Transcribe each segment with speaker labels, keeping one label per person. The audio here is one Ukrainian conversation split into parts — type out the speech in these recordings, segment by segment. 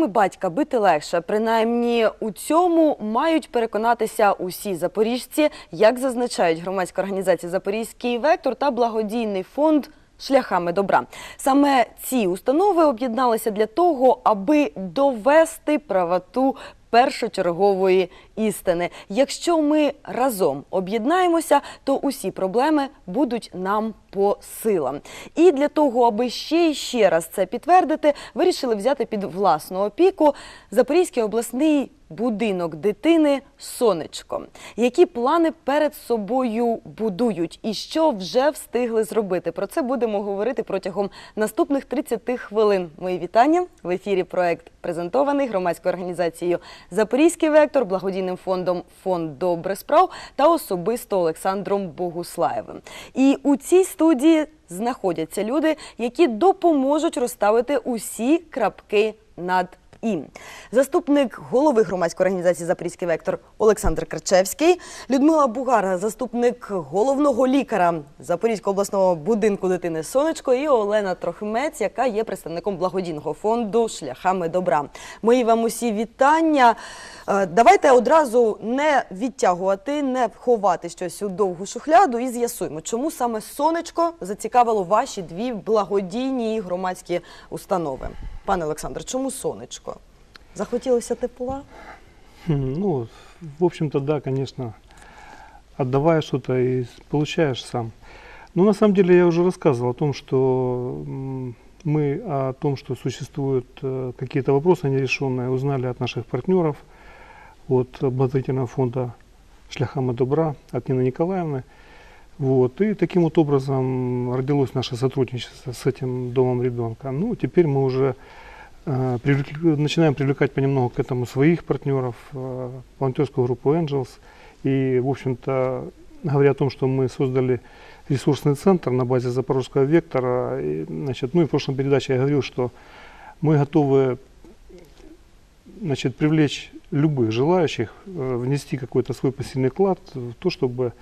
Speaker 1: Гуртом батька бити легше. Принаймні у цьому мають переконатися усі запоріжці, як зазначають громадська організація Запорізький вектор та благодійний фонд. Шляхами добра саме ці установи об'єдналися для того, аби довести правоту першочергової істини. Якщо ми разом об'єднаємося, то усі проблеми будуть нам по силам. І для того, аби ще і ще раз це підтвердити, вирішили взяти під власну опіку Запорізький обласний будинок дитини Сонечко. Які плани перед собою будують і що вже встигли зробити? Про це будемо говорити протягом наступних 30 хвилин. Мої вітання в ефірі. Проект презентований громадською організацією Запорізький вектор, благодійним фондом Фонд добре справ та особисто Олександром Богуслаєвим. І у цій студії знаходяться люди, які допоможуть розставити усі крапки над і заступник голови громадської організації Запорізький вектор Олександр Крачевський, Людмила Бугар, заступник головного лікаря Запорізького обласного будинку дитини Сонечко і Олена Трохимець, яка є представником благодійного фонду Шляхами добра. Мої вам усі вітання. Е, Давайте одразу не відтягувати, не ховати щось у довгу шухляду і з'ясуємо, чому саме сонечко зацікавило ваші дві благодійні громадські установи. Пане Олександре, чому сонечко? Захотілося тепла?
Speaker 2: Хм, Ну, в общем-то, да, конечно. Отдавая что-то и с- получаешь сам. Но на самом деле я уже рассказывал о том, что м, мы о том, что существуют э, какие-то вопросы нерешенные, узнали от наших партнеров, от благотворительного фонда «Шляхами добра», от Нины Николаевны. Вот. И таким вот образом родилось наше сотрудничество с этим домом ребенка. Ну, теперь мы уже э, привлекли- начинаем привлекать понемногу к этому своих партнеров, э, волонтерскую группу Angels. И, в общем-то, говоря о том, что мы создали ресурсный центр на базе Запорожского вектора, и, значит, ну и в прошлом передаче я говорил, что мы готовы значит, привлечь любых желающих, э, внести какой-то свой посильный вклад в то, чтобы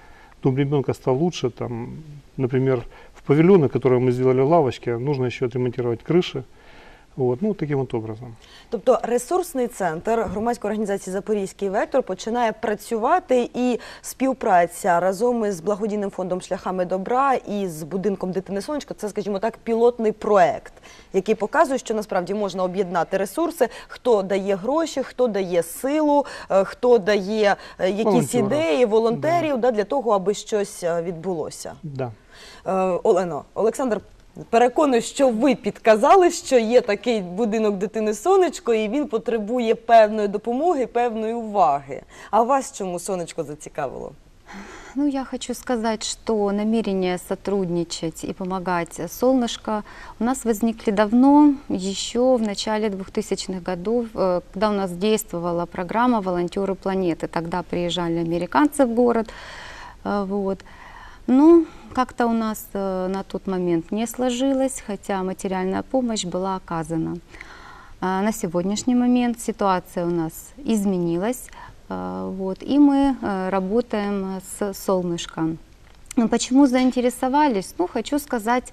Speaker 2: дом ребенка стал лучше. Там, например, в павильоны, которые мы сделали лавочки, нужно еще отремонтировать крыши. Вот, ну, таким вот образом.
Speaker 1: Тобто ресурсний центр громадської організації Запорізький вектор починає працювати і співпраця разом із благодійним фондом Шляхами добра і з будинком дитини Сонечко. Це, скажімо так, пілотний проект, який показує, що насправді можна об'єднати ресурси, хто дає гроші, хто дає силу, е, хто дає е, якісь
Speaker 2: Волонтерів.
Speaker 1: ідеї, волонтерів да, для того, аби щось е, відбулося.
Speaker 2: Да.
Speaker 1: Олено, Олександр, переконую, що ви підказали, що є такий будинок дитини сонечко, і він потребує певної допомоги, певної уваги. А вас чому сонечко зацікавило?
Speaker 3: Ну, я хочу сказать, что намерение сотрудничать и помогать «Солнышко» у нас возникли давно, еще в начале 2000-х годов, э, когда у нас действовала программа «Волонтеры планеты». Тогда приезжали американцы в город. э, Вот. Ну, как-то у нас э, на тот момент не сложилось, хотя материальная помощь была оказана. А На сегодняшний момент ситуация у нас изменилась, а, вот, и мы э, работаем с солнышком. Ну, Почему заинтересовались? Ну, хочу сказать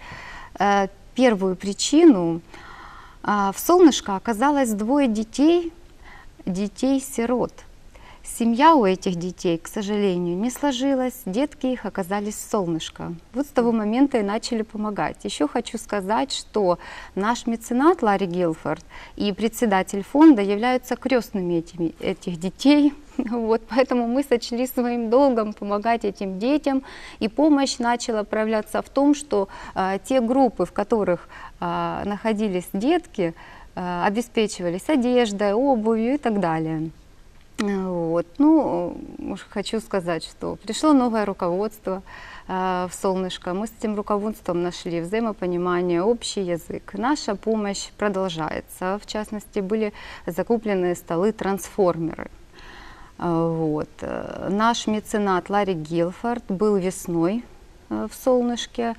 Speaker 3: э, первую причину. А, В солнышко оказалось двое детей, детей-сирот. Семья у этих детей, к сожалению, не сложилась, детки их оказались солнышко. Вот с того момента и начали помогать. Еще хочу сказать, что наш меценат Ларри Гилфорд и председатель фонда являются крестными этими, этих детей. Вот, поэтому мы сочли своим долгом помогать этим детям, и помощь начала проявляться в том, что э, те группы, в которых э, находились детки, э, обеспечивались одеждой, обувью и так далее. Э, Вот. Ну, уж хочу сказать, что пришло новое руководство э, в «Солнышко». Мы с этим руководством нашли взаимопонимание, общий язык. Наша помощь продолжается. В частности, были закуплены столы-трансформеры. Э, Вот. Э, Наш меценат Ларри Гилфорд был весной э, в «Солнышке».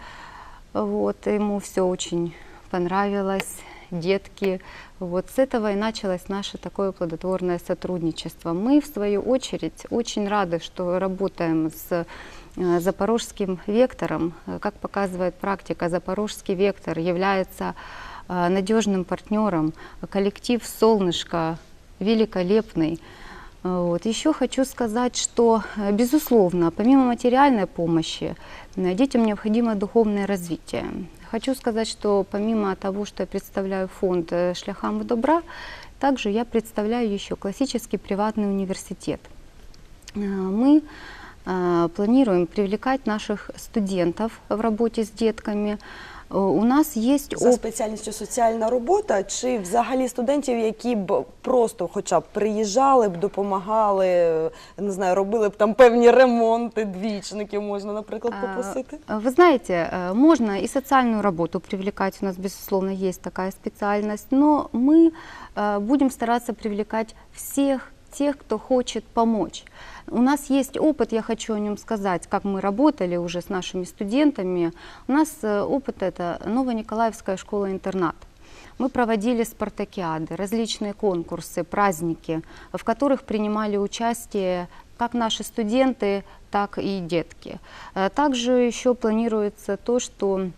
Speaker 3: Вот. Ему все очень понравилось Детки. Вот с этого и началось наше такое плодотворное сотрудничество. Мы, в свою очередь, очень рады, что работаем с э, запорожским вектором. Как показывает практика, запорожский вектор является э, надежным партнером. Коллектив «Солнышко» великолепный. Вот. Еще хочу сказать, что, э, безусловно, помимо материальной помощи, детям необходимо духовное развитие. Хочу сказать, что помимо того, что я представляю фонд э, «Шляхам добра», также я представляю еще классический приватный университет. Э, Мы э, планируем привлекать наших студентов в работе с детками. Э, У нас есть
Speaker 1: За
Speaker 3: оп-
Speaker 1: спеціальністю соціальна робота, чи взагалі студентів, які б просто хоча б приїжджали б, допомагали, не знаю, робили б там певні ремонти, двічників можна, наприклад,
Speaker 3: А,
Speaker 1: попросити?
Speaker 3: э, Вы знаете, э, можно и социальную работу привлекать, у нас, безусловно, есть такая специальность, но мы э, будем стараться привлекать всех тех, кто хочет помочь. У нас есть опыт, я хочу о нем сказать, как мы работали уже с нашими студентами. У нас э, опыт это Новониколаевская школа-интернат. Мы проводили спартакиады, различные конкурсы, праздники, в которых принимали участие как наши студенты, так и детки. Э, Также еще планируется то, что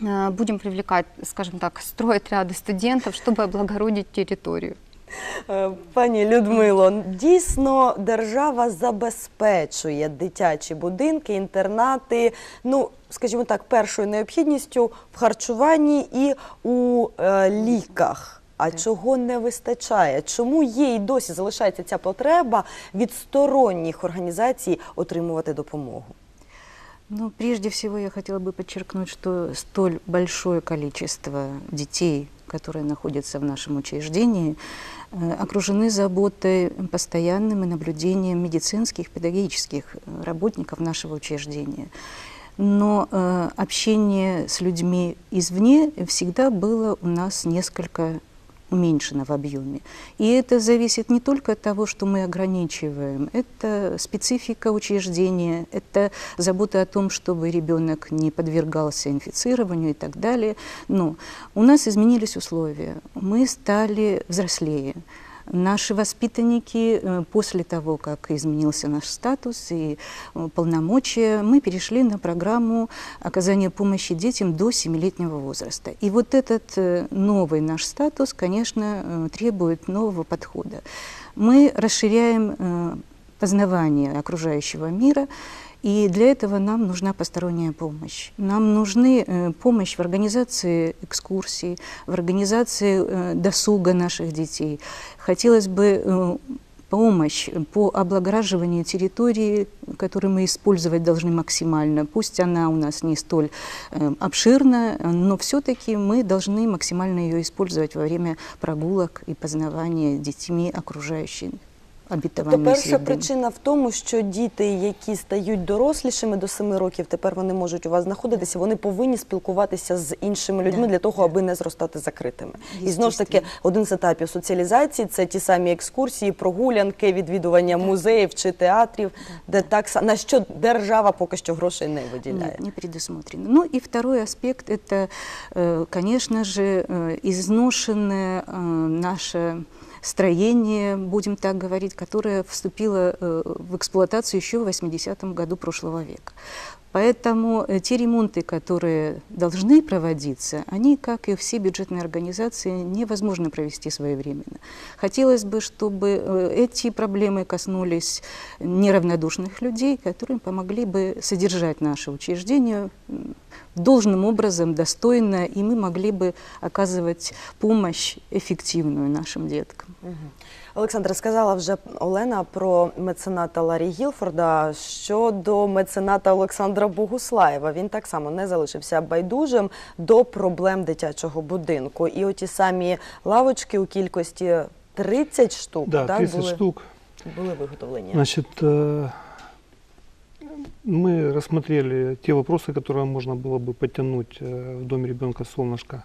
Speaker 3: э, будем привлекать, скажем так, стройотряды студентов, чтобы облагородить территорию.
Speaker 1: Е, Пані Людмило, дійсно держава забезпечує дитячі будинки, інтернати, ну, скажімо так, першою необхідністю в харчуванні і у е, ліках. А чого не вистачає? Чому є і досі залишається ця потреба від сторонніх організацій отримувати допомогу?
Speaker 4: Ну, прежде всего я хотела бы подчеркнуть, что столь большое количество детей, которые находятся в нашем учреждении, э, окружены заботой постоянным и наблюдением медицинских, педагогических э, работников нашего учреждения. Но э, общение с людьми извне всегда было у нас несколько уменьшено в объеме. И это зависит не только от того, что мы ограничиваем, это специфика учреждения, это забота о том, чтобы ребенок не подвергался инфицированию и так далее. Но у нас изменились условия, мы стали взрослее. Наши воспитанники э, после того, как изменился наш статус и э, полномочия, мы перешли на программу оказания помощи детям до 7-летнего возраста. И вот этот э, новый наш статус, конечно, э, требует нового подхода. Мы расширяем э, познавание окружающего мира, и для этого нам нужна посторонняя помощь. Нам нужны э, помощь в организации экскурсий, в организации э, досуга наших детей. Хотелось бы э, помощь по облагораживанию территории, которую мы использовать должны максимально. Пусть она у нас не столь э, обширна, но все-таки мы должны максимально ее использовать во время прогулок и познавания детьми окружающей
Speaker 1: То
Speaker 4: обетованной
Speaker 1: перша
Speaker 4: среды.
Speaker 1: причина в тому, що діти, які стають дорослішими до 7 років, тепер вони можуть у вас знаходитися, вони повинні спілкуватися з іншими людьми
Speaker 4: Да,
Speaker 1: для того,
Speaker 4: да.
Speaker 1: аби не зростати закритими. І знову ж таки,
Speaker 4: Естественно.
Speaker 1: один з етапів соціалізації це ті самі екскурсії, прогулянки, відвідування музеїв чи театрів, де так са- на що держава поки що грошей не виділяє.
Speaker 4: Нет, не предусмотрено. Ну и второй аспект – это, э, конечно же, э, изношенное э, наше строение, будем так говорить, которое вступило э, в эксплуатацию еще в 80-м году прошлого века. Поэтому э, те ремонты, которые должны проводиться, они, как и все бюджетные организации, невозможно провести своевременно. Хотелось бы, чтобы э, эти проблемы коснулись неравнодушных людей, которые помогли бы содержать наше учреждение м, должным образом, достойно, и мы могли бы оказывать помощь эффективную нашим деткам.
Speaker 1: Олександра, сказала вже Олена про мецената Ларі Гілфорда. Щодо мецената Олександра Богуслаєва, він так само не залишився байдужим до проблем дитячого будинку. І оті самі лавочки у кількості 30 штук
Speaker 2: Да,
Speaker 1: так,
Speaker 2: 30
Speaker 1: були,
Speaker 2: штук.
Speaker 1: були виготовлені.
Speaker 2: Значит, э, мы рассмотрели те вопросы, которые можно было бы подтянуть э, в Доме ребенка «Солнышко».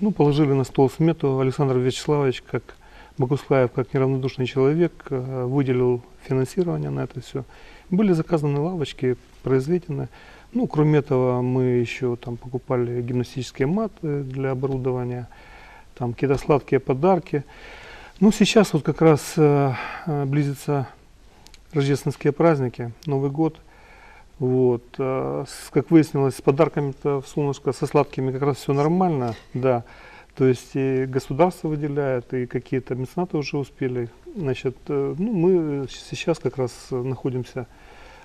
Speaker 2: Ну, положили на стол смету. Александр Вячеславович, как Богуслаев, как неравнодушный человек, э, выделил финансирование на это все. Были заказаны лавочки, произведены. Ну, кроме этого, мы еще там покупали гимнастические маты для оборудования, там какие-то сладкие подарки. Ну, сейчас вот как раз э, э, близятся рождественские праздники, Новый год. Вот. а Как выяснилось, с подарками-то в солнышко, со сладкими как раз все нормально, да. То есть и государство выделяет, и какие-то меценаты уже успели. Значит, э, ну, мы сейчас как раз находимся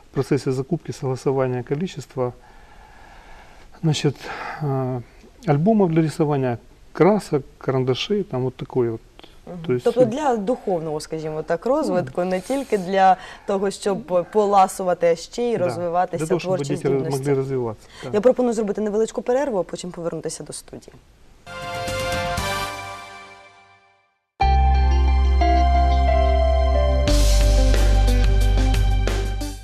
Speaker 2: в процессе закупки, согласования количества значит, э, альбомов для рисования, красок, карандашей, там вот такой вот. То
Speaker 1: Тобто для духовного, скажімо так, розвитку, не тільки для того, щоб поласувати, а ще й
Speaker 2: да,
Speaker 1: розвиватися
Speaker 2: для того, чтобы
Speaker 1: творчі здібності.
Speaker 2: могли розвиватися.
Speaker 1: Я пропоную зробити невеличку перерву, а потім повернутися до студії.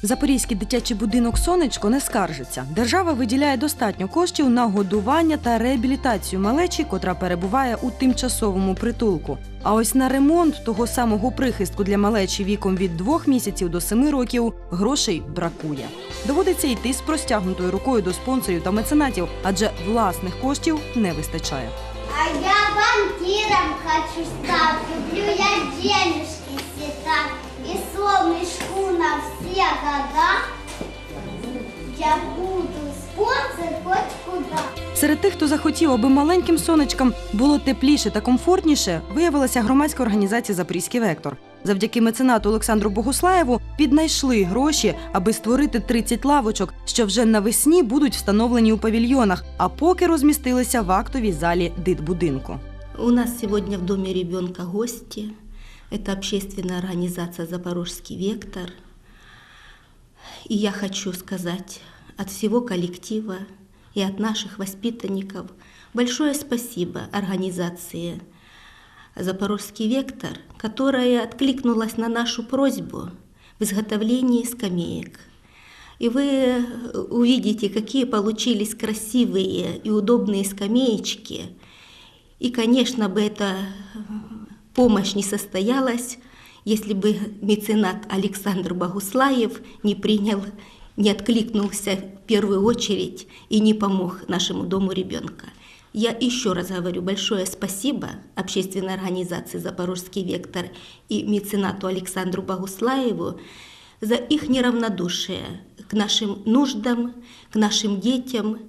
Speaker 1: Запорізький дитячий будинок Сонечко не скаржиться. Держава виділяє достатньо коштів на годування та реабілітацію малечі, котра перебуває у тимчасовому притулку. А ось на ремонт того самого прихистку для малечі віком від двох місяців до семи років грошей бракує. Доводиться йти з простягнутою рукою до спонсорів та меценатів, адже власних коштів не вистачає.
Speaker 5: А я банкиром хочу стать. Люблю я денежки считать. И солнышку на все года. Я буду спонсор хоть куда.
Speaker 1: Серед тих, хто захотів, аби маленьким сонечкам було тепліше та комфортніше, виявилася громадська організація Запорізький вектор. Завдяки меценату Олександру Богуслаєву піднайшли гроші, аби створити 30 лавочок, що вже навесні будуть встановлені у павільйонах, а поки розмістилися в актовій залі дитбудинку.
Speaker 6: У нас сегодня в Доме ребенка гости. Это общественная организация «Запорожский вектор». И я хочу сказать от всего коллектива и от наших воспитанников большое спасибо организации «Запорожский вектор», которая откликнулась на нашу просьбу в изготовлении скамеек. И вы увидите, какие получились красивые и удобные скамеечки. И, конечно, бы эта помощь не состоялась, если бы меценат Александр Богуслаев не принял, не откликнулся в первую очередь и не помог нашему дому ребенка. Я еще раз говорю большое спасибо общественной организации «Запорожский вектор» и меценату Александру Богуслаеву за их неравнодушие к нашим нуждам, к нашим детям.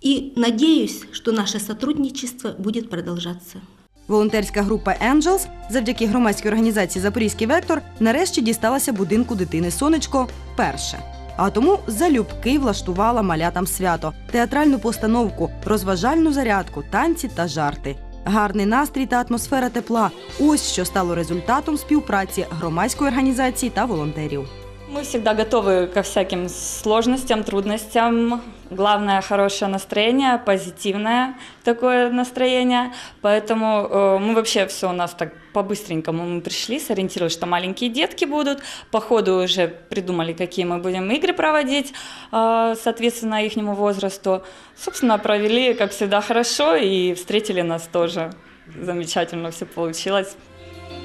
Speaker 6: И надеюсь, что наше сотрудничество будет продолжаться.
Speaker 1: Волонтерська група Angels завдяки громадській організації Запорізький вектор нарешті дісталася будинку дитини Сонечко перше. А тому залюбки влаштувала малятам свято, театральну постановку, розважальну зарядку, танці та жарти. Гарний настрій та атмосфера тепла ось що стало результатом співпраці громадської організації та волонтерів.
Speaker 7: Мы всегда готовы ко всяким сложностям, трудностям. Главное хорошее настроение, позитивное такое настроение. Поэтому э, мы вообще все у нас так по-быстренькому мы пришли, сориентировались, что маленькие детки будут. По ходу уже придумали, какие мы будем игры проводить, э, соответственно, их возрасту. Собственно, провели, как всегда, хорошо и встретили нас тоже. Замечательно все получилось.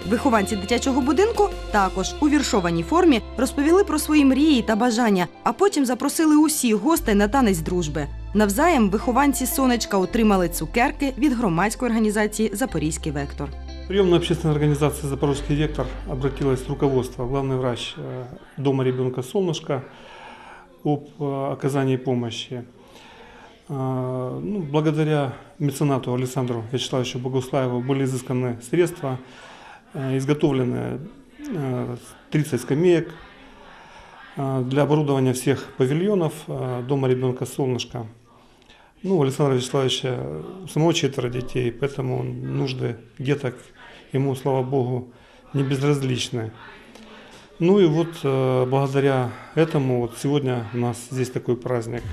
Speaker 1: Вихованці дитячого будинку також у віршованій формі розповіли про свої мрії та бажання, а потім запросили усіх гостей на танець дружби. Навзаєм вихованці сонечка отримали цукерки від громадської організації Запорізький вектор.
Speaker 2: Приемная общественная организация «Запорожский вектор» обратилась в руководство, главный врач э, Дома ребенка «Солнышко» об э, оказании помощи. А, ну, благодаря меценату Александру Вячеславовичу Богуслаеву были изысканы средства, э, изготовлены э, 30 скамеек э, для оборудования всех павильонов э, Дома ребенка «Солнышко». Ну, у Александра Вячеславовича самого четверо детей, поэтому нужды деток ему, слава богу, не безразличны. Ну и вот э, благодаря этому вот сегодня у нас здесь такой праздник.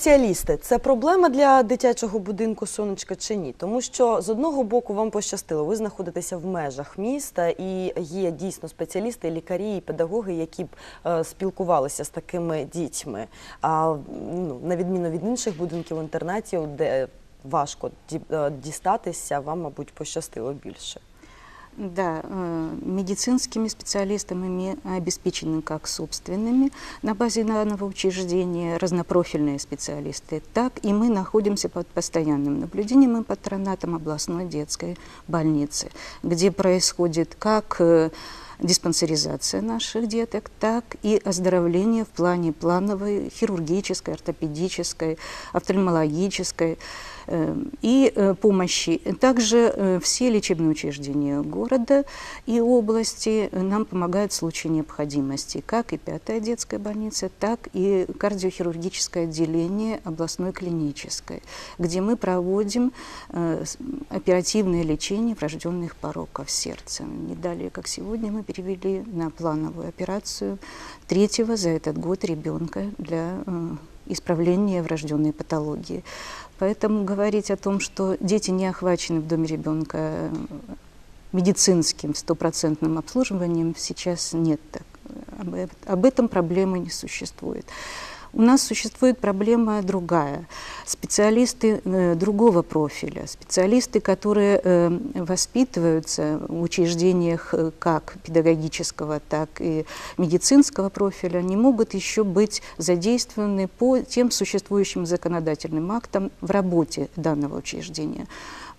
Speaker 1: Спеціалісти це проблема для дитячого будинку сонечка чи ні? Тому що з одного боку вам пощастило, ви знаходитеся в межах міста, і є дійсно спеціалісти, лікарі і педагоги, які б е, спілкувалися з такими дітьми. А ну, на відміну від інших будинків інтернатів, де важко е, дістатися, вам, мабуть, пощастило більше.
Speaker 4: Да, э, медицинскими специалистами мы обеспечены как собственными на базе данного учреждения, разнопрофильные специалисты, так и мы находимся под постоянным наблюдением и патронатом областной детской больницы, где происходит как э, диспансеризация наших деток, так и оздоровление в плане плановой, хирургической, ортопедической, офтальмологической э, и э, помощи. Также э, все лечебные учреждения города и области э, нам помогают в случае необходимости, как и пятая детская больница, так и кардиохирургическое отделение областной клинической, где мы проводим э, оперативное лечение врожденных пороков сердца. Не далее, как сегодня, мы перевели на плановую операцию третьего за этот год ребенка для э, исправления врожденной патологии. Поэтому говорить о том, что дети не охвачены в доме ребенка э, медицинским стопроцентным обслуживанием, сейчас нет. Так. Об, э- об этом проблемы не существует. У нас существует проблема другая. Специалисты э, другого профиля, специалисты, которые э, воспитываются в учреждениях э, как педагогического, так и медицинского профиля, не могут еще быть задействованы по тем существующим законодательным актам в работе данного учреждения.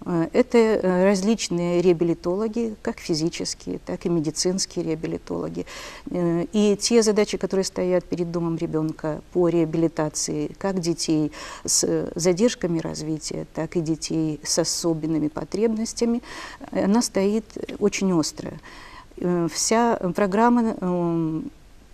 Speaker 4: Э, Это э, различные реабилитологи, как физические, так и медицинские реабилитологи. Э, И те задачи, которые стоят перед домом ребенка по реабилитации как детей с э, задержками развития, так и детей с особенными потребностями, э, она стоит очень острая. Э, Вся программа э,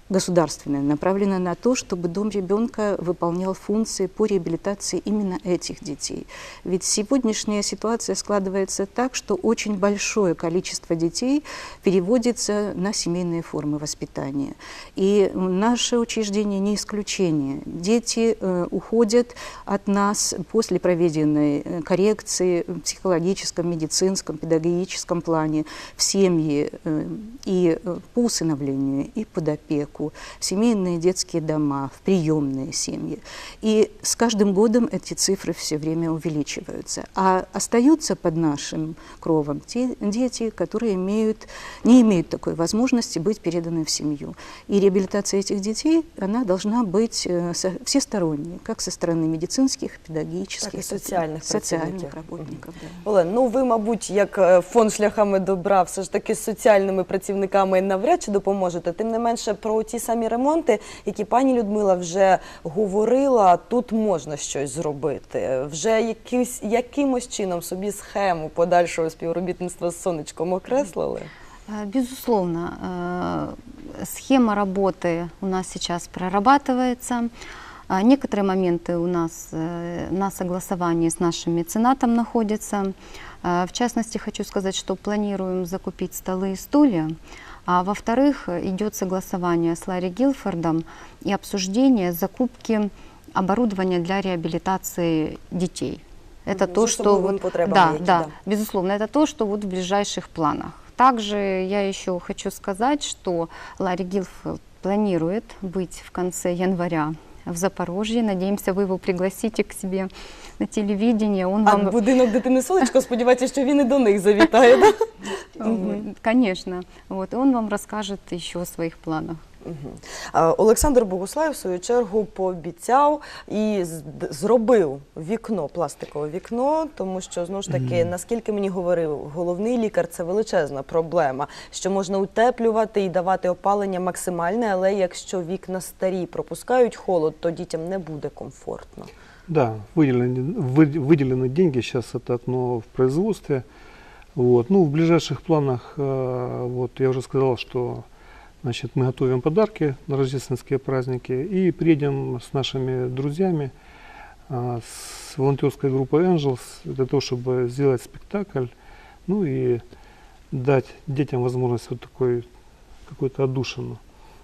Speaker 4: государственная направлена на то, чтобы дом ребенка выполнял функции по реабилитации именно этих детей. Ведь сегодняшняя ситуация складывается так, что очень большое количество детей переводится на семейные формы воспитания. И наше учреждение не исключение. Дети э, уходят от нас после проведенной э, коррекции в психологическом, медицинском, педагогическом плане в семьи э, и э, по усыновлению, и под опеку, в семейные детские дома, в приемные семьи. И с каждым годом эти цифры все время увеличиваются. А остаются под нашим кровом те дети, которые имеют, не имеют такой возможности быть переданы в семью. И реабилитация этих детей, она должна быть э, со- всесторонней, как со стороны медицинских, педагогических,
Speaker 1: Так и социальных
Speaker 4: социальных
Speaker 1: працівників.
Speaker 4: работников. да.
Speaker 1: Олен, ну ви, мабуть, як е, фонд шляхами добра, все ж таки з соціальними працівниками навряд чи допоможете. Тим не менше, про ті самі ремонти, які пані Людмила вже говорила, тут можна щось зробити. Вже якийсь, якимось чином собі схему подальшого співробітництва з сонечком окреслили.
Speaker 3: Э, Безусловно, э, схема работы у нас сейчас прорабатывается. А Некоторые моменты у нас э, на согласовании с нашим меценатом находятся. А, В частности, хочу сказать, что планируем закупить столы и стулья. А во-вторых, идет согласование с Ларри Гилфордом и обсуждение закупки оборудования для реабилитации детей. Это то, что вот, да, да,
Speaker 1: да.
Speaker 3: безусловно, это то, что вот в ближайших планах. Также я еще хочу сказать, что Ларри Гилфорд планирует быть в конце января в Запорожье. Надеемся, вы его пригласите к себе на телевидение. Он
Speaker 1: А
Speaker 3: вам,
Speaker 1: будинок дитини сонечко, сподівається, що він і до них завітає. Да?
Speaker 3: конечно, вот, он вам расскажет еще о своих планах.
Speaker 1: Олександр Богуслаєв, в свою чергу, пообіцяв і зробив вікно, пластикове вікно, тому що знову ж таки, наскільки мені говорив головний лікар, це величезна проблема, що можна утеплювати і давати опалення максимальне, але якщо вікна старі пропускають холод, то дітям не буде комфортно.
Speaker 2: Да, выделены, вы- выделены деньги, сейчас это окно в производстве. Вот. Ну, в ближайших планах, э, вот я уже сказал, что значит, мы готовим подарки на рождественские праздники и приедем с нашими друзьями, а, с волонтерской группой Angels для того, чтобы сделать спектакль, ну и дать детям возможность вот такой какой-то отдушину,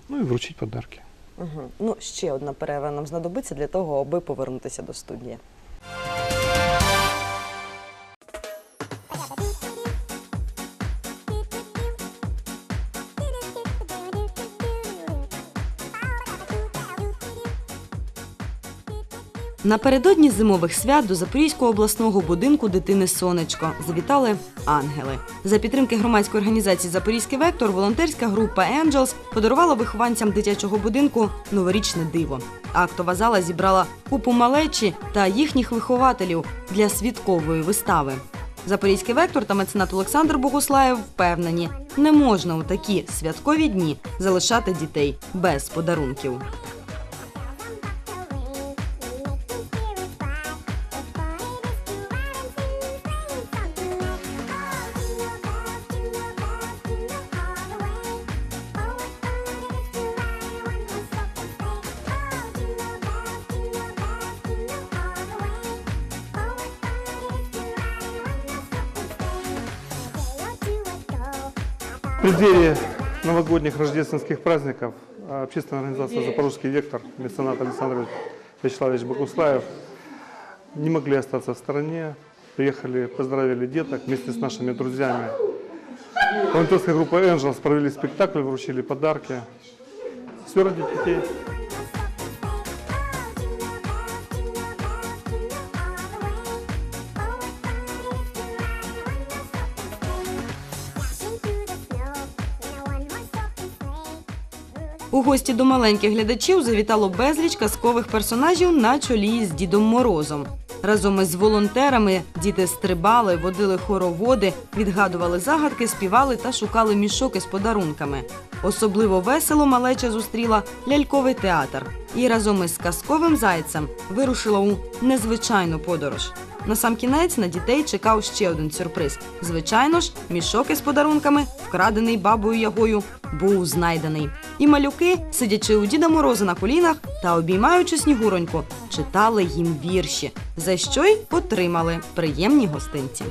Speaker 2: ну и вручить подарки.
Speaker 1: Угу. Ну, ще одна перерва нам знадобиться для того, аби повернутися до студії. Напередодні зимових свят до Запорізького обласного будинку дитини Сонечко завітали ангели. За підтримки громадської організації Запорізький вектор волонтерська група Angels подарувала вихованцям дитячого будинку новорічне диво. Актова зала зібрала купу малечі та їхніх вихователів для святкової вистави. Запорізький вектор та меценат Олександр Богуслаєв впевнені, не можна у такі святкові дні залишати дітей без подарунків.
Speaker 2: Преддверии новогодних рождественских праздников а, общественная организация «Запорожский вектор», меценат Александр Вячеславович Богуслаев не могли остаться в стороне. Приехали, поздравили деток вместе с нашими друзьями. Волонтерская группа «Энджелс» провели спектакль, вручили подарки. Все ради детей.
Speaker 1: Гості до маленьких глядачів завітало безліч казкових персонажів на чолі з Дідом Морозом. Разом із волонтерами діти стрибали, водили хороводи, відгадували загадки, співали та шукали мішок із подарунками. Особливо весело малеча зустріла ляльковий театр і разом із казковим зайцем вирушила у незвичайну подорож. Насамкінець на дітей чекав ще один сюрприз. Звичайно ж, мішок із подарунками, вкрадений бабою Ягою, був знайдений. І малюки, сидячи у Діда Мороза на колінах та обіймаючи снігуроньку, читали їм вірші, за що й отримали приємні гостинці.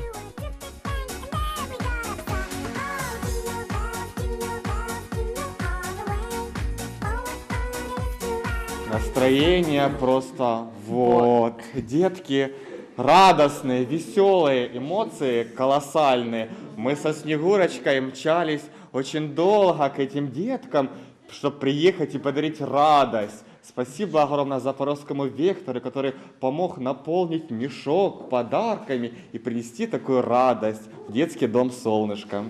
Speaker 8: Настроение просто вот. Детки радостные, веселые, эмоции колоссальные. Мы со Снегурочкой мчались очень долго к этим деткам, чтобы приехать и подарить радость. Спасибо огромное Запорожскому вектору, который помог наполнить мешок подарками и принести такую радость в детский дом «Солнышко».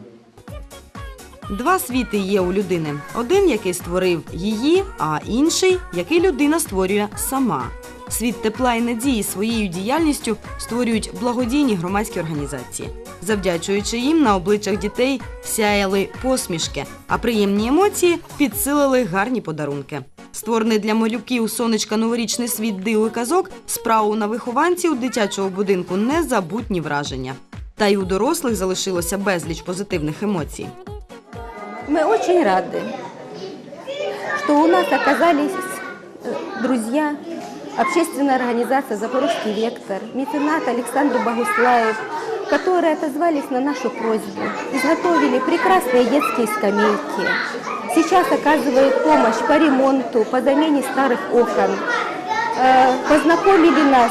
Speaker 1: Два світи є у людини: один, який створив її, а інший, який людина створює сама. Світ тепла і надії своєю діяльністю створюють благодійні громадські організації. Завдячуючи їм, на обличчях дітей сяяли посмішки, а приємні емоції підсилили гарні подарунки. Створений для малюків сонечка новорічний світ див і казок справу на вихованців дитячого будинку незабутні враження. Та й у дорослих залишилося безліч позитивних емоцій.
Speaker 9: Мы очень рады, что у нас оказались э, друзья, общественная организация «Запорожский вектор», меценат Александр Богуслаев, которые отозвались на нашу просьбу, изготовили прекрасные детские скамейки. Сейчас оказывают помощь по ремонту, по замене старых окон. Э, Познакомили нас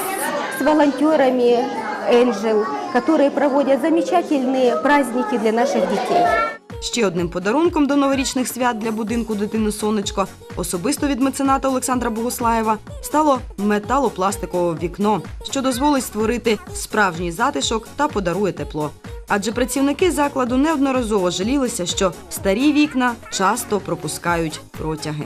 Speaker 9: с волонтерами Angel, которые проводят замечательные праздники для наших детей.
Speaker 1: Ще одним подарунком до новорічних свят для будинку дитини Сонечко особисто від мецената Олександра Богуслаєва стало металопластикове вікно, що дозволить створити справжній затишок та подарує тепло. Адже працівники закладу неодноразово жалілися, що старі вікна часто пропускають протяги.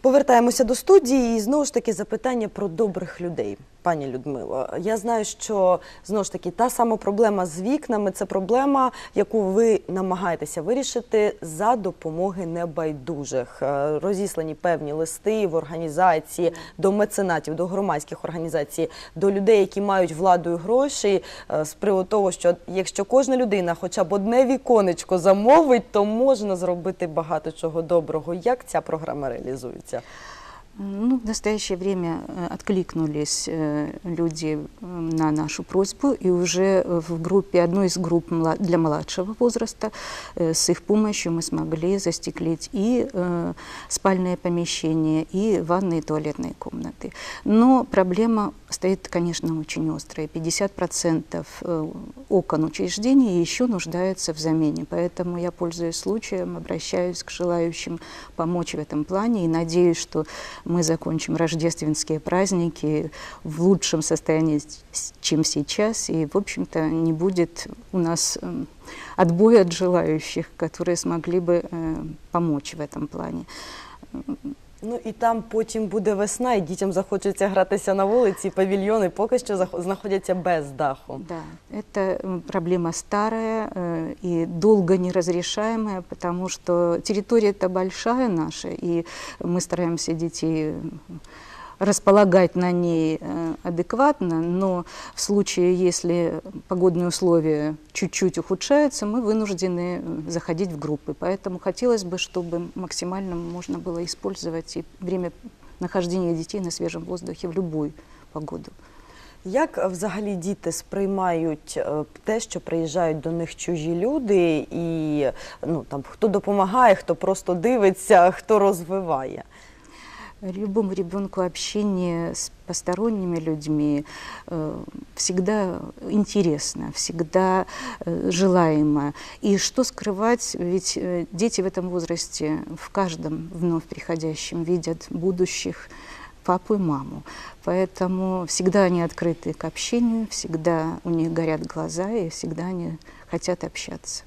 Speaker 1: Повертаємося до студії і знову ж таки запитання про добрих людей. Пані Людмило, я знаю, що знову ж таки та сама проблема з вікнами це проблема, яку ви намагаєтеся вирішити за допомоги небайдужих. Е, Розіслані певні листи в організації до меценатів, до громадських організацій, до людей, які мають владу і гроші, е, з приводу того, що якщо кожна людина хоча б одне віконечко замовить, то можна зробити багато чого доброго. Як ця програма реалізується?
Speaker 4: Ну, в настоящее время э, откликнулись э, люди э, на нашу просьбу, и уже в группе, одной из групп для младшего возраста, с их помощью мы смогли застеклить и спальные помещения, и ванные и туалетные комнаты. Но проблема стоит, конечно, очень острая. 50% э, окон учреждений еще нуждаются в замене. Поэтому я, пользуясь случаем, обращаюсь к желающим помочь в этом плане и надеюсь, что мы закончим рождественские праздники в лучшем состоянии, с- чем сейчас, и, в общем-то, не будет у нас эм, отбоя от желающих, которые смогли бы э, помочь в этом плане.
Speaker 1: Ну і там потім буде весна, і дітям захочеться гратися на вулиці. Павільйони поки що зах- знаходяться без даху.
Speaker 4: Да, это м, проблема старая э, и долго неразрешаемая, потому что территория-то большая наша, и мы стараемся детей м, располагать на ней э, адекватно, но в случае, если погодные условия чуть-чуть ухудшаются, мы вынуждены э, заходить в группы. Поэтому хотелось бы, чтобы максимально можно было использовать и время нахождения детей на свежем воздухе в любую погоду.
Speaker 1: Як е, взагалі діти сприймають е, те, що приїжджають до них чужі люди, і ну там хто допомагає, хто просто дивиться, хто розвиває?
Speaker 4: Любому ребенку общение с посторонними людьми э, всегда интересно, всегда э, желаемо. И что скрывать, ведь э, дети в этом возрасте в каждом вновь приходящем видят будущих папу и маму. Поэтому всегда они открыты к общению, всегда у них горят глаза и всегда они хотят общаться.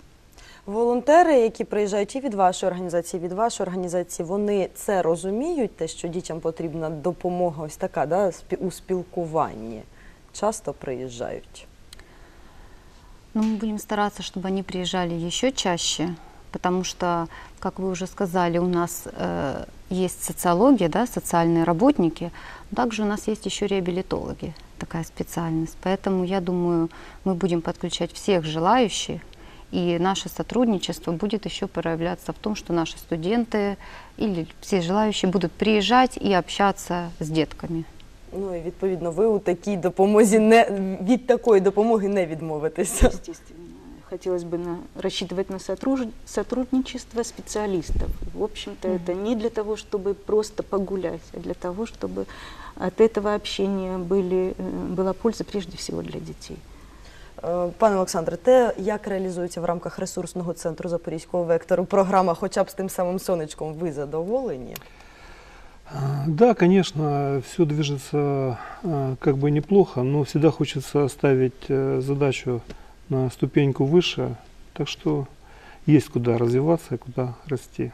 Speaker 1: Волонтери, які приїжджають і від вашої організації, і від вашої організації, вони це розуміють, те, що дітям потрібна допомога, ось така, да, спі- у спілкуванні. Часто приїжджають.
Speaker 3: Ну, мы будем стараться, чтобы они приезжали еще чаще, потому что, как вы уже сказали, у нас э, есть социология, да, социальные работники, но также у нас есть еще реабилитологи, такая специальность. Поэтому, я думаю, мы будем подключать всех желающих, и наше сотрудничество будет еще проявляться в том, что наши студенты или все желающие будут приезжать и общаться с детками.
Speaker 1: Ну і відповідно, ви у такій допомозі не від такої допомоги не відмовитеся.
Speaker 4: Естественно. Хотелось бы на, рассчитывать на сотруж- сотрудничество специалистов. В общем-то, это не для того, чтобы просто погулять, а для того, чтобы от этого общения были, э, была польза прежде всего для детей.
Speaker 1: Е, Пане Олександре, те, як реалізується в рамках ресурсного центру Запорізького вектору програма, хоча б з тим самим сонечком, ви задоволені?
Speaker 2: А, Да, конечно, все движется а, как бы неплохо, но всегда хочется ставить э, задачу на ступеньку выше, так что есть куда развиваться и куда расти.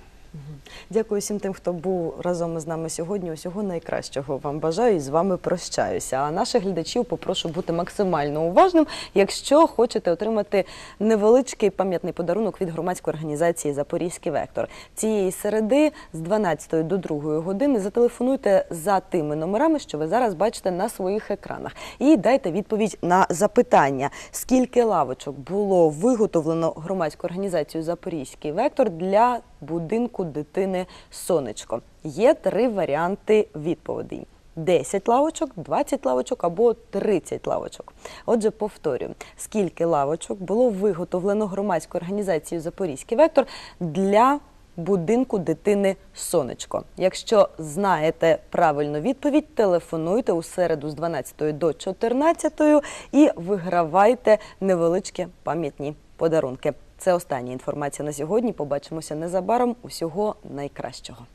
Speaker 1: Дякую всім тим, хто був разом із нами сьогодні. Усього найкращого вам бажаю і з вами прощаюся. А наших глядачів попрошу бути максимально уважним, якщо хочете отримати невеличкий пам'ятний подарунок від громадської організації Запорізький вектор. Цієї середи з 12 до 2 години зателефонуйте за тими номерами, що ви зараз бачите на своїх екранах, і дайте відповідь на запитання, скільки лавочок було виготовлено громадською організацією Запорізький вектор для будинку дитини Сонечко. Є три варіанти відповідей. 10 лавочок, 20 лавочок або 30 лавочок. Отже, повторюю, скільки лавочок було виготовлено громадською організацією Запорізький вектор для будинку дитини Сонечко. Якщо знаєте правильну відповідь, телефонуйте у середу з 12 до 14 і вигравайте невеличкі пам'ятні подарунки. Це остання інформація на сьогодні. Побачимося незабаром. Усього найкращого.